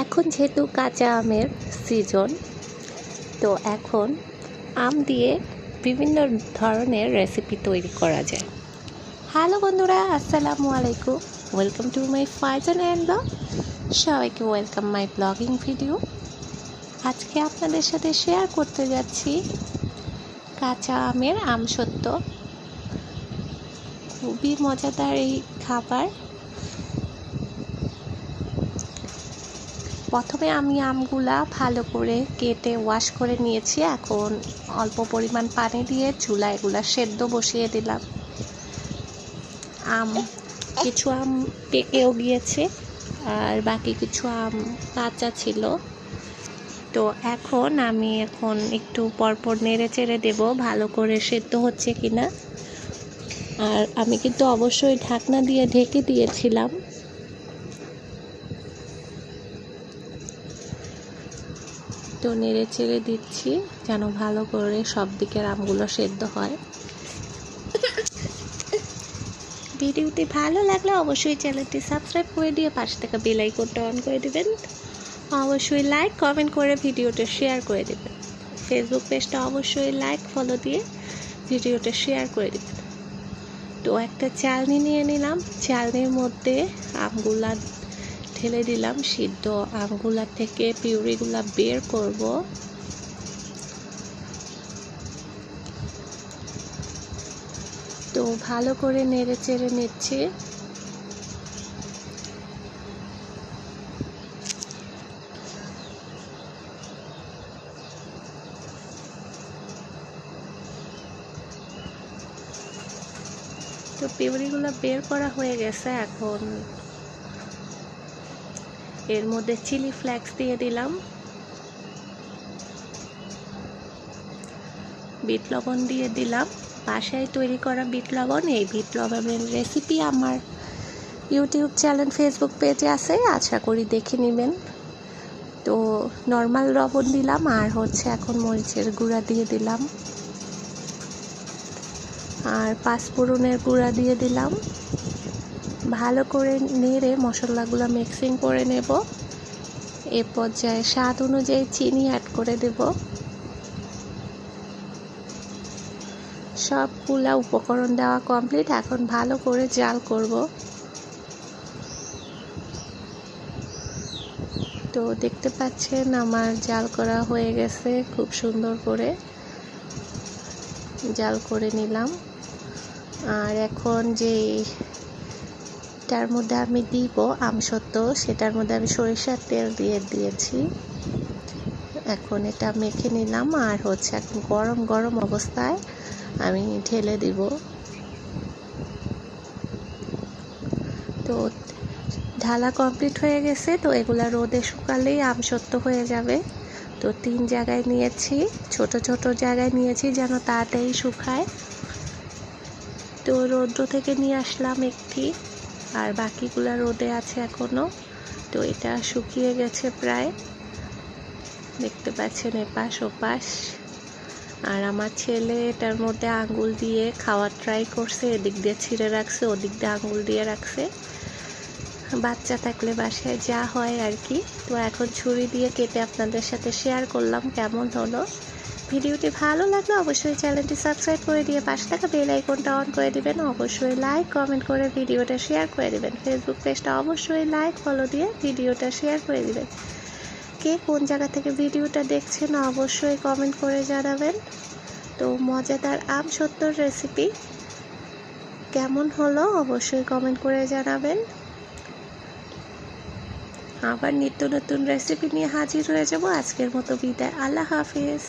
এখন যেহেতু কাঁচা আমের সিজন তো এখন আম দিয়ে বিভিন্ন ধরনের রেসিপি তৈরি করা যায়। হ্যালো বন্ধুরা, আসসালামু আলাইকুম। Welcome to my Faizan and blog সবাইকে ওয়েলকাম মাই ব্লগিং ভিডিও আজকে আপনাদের সাথে শেয়ার করতে যাচ্ছি কাঁচা আমের আমসত্ত্ব খুবই মজাদার এই খাবার। প্রথমে আমি আমগুলা ভালো করে কেটে ওয়াশ করে নিয়েছি। এখন অল্প পরিমাণ পানি দিয়ে চুলা এগুলা সেদ্ধ বসিয়ে দিলাম। আম, কিছু আম পেকেও গিয়েছে আর বাকি কিছু আম কাঁচা ছিল। তো এখন আমি এখন একটু পরপর নেড়ে চেড়ে দেবো, ভালো করে সেদ্ধ হচ্ছে কিনা। আর আমি কিন্তু অবশ্যই ঢাকনা দিয়ে ঢেকে দিয়েছিলাম। তো নেড়ে চেড়ে দিচ্ছি, যেন ভালো করে সব দিকের আমগুলো সেদ্ধ হয়। ভিডিওটি ভালো লাগলে অবশ্যই চ্যানেলটি সাবস্ক্রাইব করে দিয়ে পাশে থাকা বেল আইকনটা অন করে দেবেন। অবশ্যই লাইক, কমেন্ট করে ভিডিওটা শেয়ার করে দেবেন। ফেসবুক পেজটা অবশ্যই লাইক ফলো দিয়ে ভিডিওটা শেয়ার করে দেবেন। তো একটা চালনি নিয়ে নিলাম। চালনির মধ্যে আমগুলা ঢেলে দিলাম সিদ্ধ আমগুলা থেকে পিউরিগুলা বের করব। তো ভালো করে নেড়ে চেড়ে নিচ্ছি। তো পিউরিগুলো বের করা হয়ে গেছে এখন। এর মধ্যে চিলি ফ্লেক্স দিয়ে দিলাম। বিট লবণ দিয়ে দিলাম। বাসায় তৈরি করা বিট লবণ, এই বিট লবণের রেসিপি আমার ইউটিউব চ্যানেল ফেসবুক পেজে আছে, আশা করি দেখে নেবেন। তো নর্মাল লবণ দিলাম, আর হচ্ছে এখন মরিচের গুঁড়া দিয়ে দিলাম। আর পাঁচফোড়নের গুঁড়া দিয়ে দিলাম। ভালো করে নেড়ে মশলাগুলো মিক্সিং করে নেব। এ পর্যায়ে স্বাদ অনুযায়ী চিনি অ্যাড করে দেব। সবগুলা উপকরণ দেওয়া কমপ্লিট এখন ভালো করে জাল করব। তো দেখতে পাচ্ছেন আমার জাল করা হয়ে গেছে খুব সুন্দর করে। জাল করে নিলাম। আর এখন যে তার মধ্যে আমি দিব আমসত্ত্ব সেটার মধ্যে আমি সরিষার তেল দিয়ে দিয়েছি। এখন এটা মেখে নিলাম আর হচ্ছে এখন গরম গরম অবস্থায় আমি ঢেলে দিব। তো ঢালা কমপ্লিট হয়ে গেছে, তো এগুলা রোদে শুকালেই আমসত্ত্ব হয়ে যাবে। তো তিন জায়গায় নিয়েছি, ছোট ছোট জায়গায় নিয়েছি যেন তাড়াতাড়ি শুকায়। তো রৌদ্র থেকে নিয়ে আসলাম একটি। আর বাকিগুলা রোদে আছে এখনও। তো এটা শুকিয়ে গেছে প্রায়। দেখতে পাচ্ছেন এপাশ ওপাশ। আর আমার ছেলে এটার মধ্যে আঙ্গুল দিয়ে খাওয়ার ট্রাই করছে, এদিক দিয়ে ছিঁড়ে রাখছে, ওদিক দিয়ে আঙ্গুল দিয়ে রাখছে। বাচ্চা থাকলে বাসায় যা হয় আর কি। তো এখন ছুরি দিয়ে কেটে আপনাদের সাথে শেয়ার করলাম, কেমন হলো? ভিডিওটি ভালো লাগলে অবশ্যই চ্যানেলটি সাবস্ক্রাইব করে দিয়ে পাশে থাকা বেল আইকনটা অন করে দিবেন। অবশ্যই লাইক, কমেন্ট করে ভিডিওটা শেয়ার করে দিবেন। ফেসবুক পেজটা অবশ্যই লাইক ফলো দিয়ে ভিডিওটা শেয়ার করে দিবেন। কে কোন জায়গা থেকে ভিডিওটা দেখছেন অবশ্যই কমেন্ট করে জানাবেন। তো মজাদার আম সত্তর রেসিপি কেমন হলো অবশ্যই কমেন্ট করে জানাবেন। আবার নিত্য নতুন রেসিপি নিয়ে হাজির হয়ে যাব। আজকের মতো বিদায়। আল্লাহ হাফিজ।